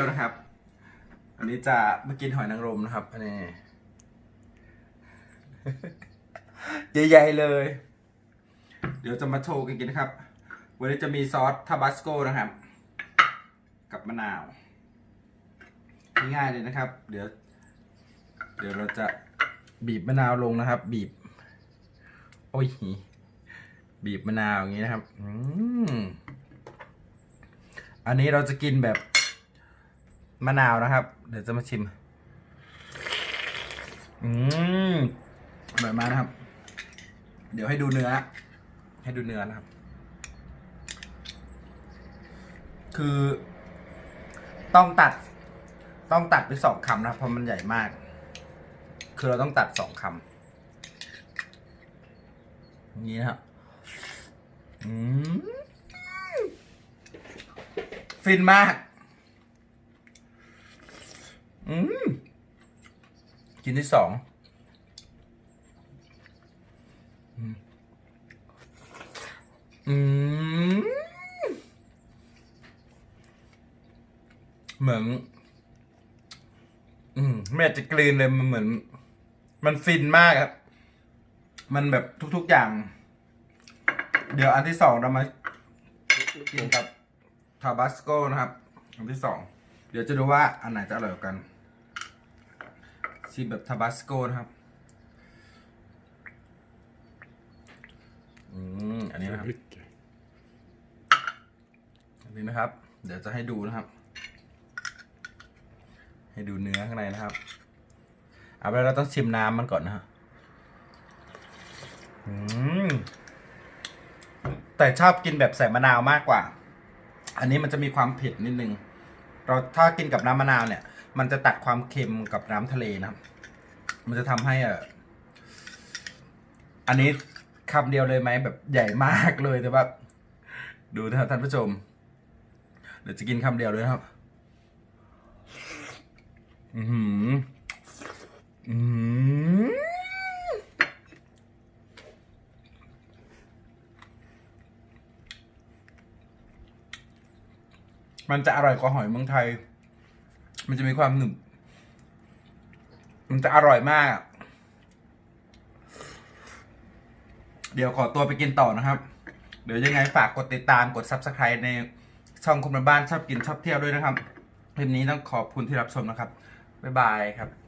ยวนะครับ อันนี้จะมากินหอยนางรมนะครับอันนี้ใหญ่ๆเลย เดี๋ยวจะมาโชว์กันกินนะครับ วันนี้จะมีซอสทาบาสโกนะครับ กับมะนาว ง่ายๆเลยนะครับ เดี๋ยว เดี๋ยวเราจะบีบมะนาวลงนะครับ บีบ โอ้ย บีบมะนาวอย่างนี้นะครับ อืมอันนี้เราจะกินแบบ มะนาวนะครับ เดี๋ยวจะมาชิม อืมแบบมานะครับ เดี๋ยวให้ดูเนื้อ ให้ดูเนื้อนะครับ คือต้องตัด ต้องตัดไปสองคำนะครับเพราะมันใหญ่มาก คือเราต้องตัดสองคำอย่างนี้นะครับอืมฟินมาก อืม กินที่สองอืมเหมือน อืมไม่อยากจะกลืนเลยมันเหมือน มันฟินมากครับ มันแบบทุก ๆอย่าง เดี๋ยวอันที่สองเรามากินกับทาบาสโกนะครับ อันที่สอง เดี๋ยวจะดูว่าอันไหนจะอร่อยกัน ชิมแบบทาบาสโกนะครับ อืม อันนี้นะครับ Mycket. อันนี้นะครับ เดี๋ยวจะให้ดูนะครับ ให้ดูเนื้อข้างในนะครับ เอาไปเราต้องชิมน้ำมันก่อนนะฮะอืม แต่ชอบกินแบบใส่มะนาวมากกว่า อันนี้มันจะมีความเผ็ดนิดนึง เราถ้ากินกับน้ำมะนาวเนี่ย มันจะตัดความเค็มกับน้ำทะเลนะครับ มันจะทำให้เอออันนี้คำเดียวเลยไหมแบบใหญ่มากเลยแต่ว่าดูนะท่านผู้ชม เดี๋ยวจะกินคำเดียวเลยครับ อือหืออือหือมันจะอร่อยกว่าหอยเมืองไทย มันจะมีความหนึบ มันจะอร่อยมาก เดี๋ยวขอตัวไปกินต่อนะครับ เดี๋ยวยังไงฝากกดติดตามกด subscribe ในช่องคุณบ้านชอบกินชอบเที่ยวด้วยนะครับ คลิปนี้ต้องขอบคุณที่รับชมนะครับ บ๊ายบายครับ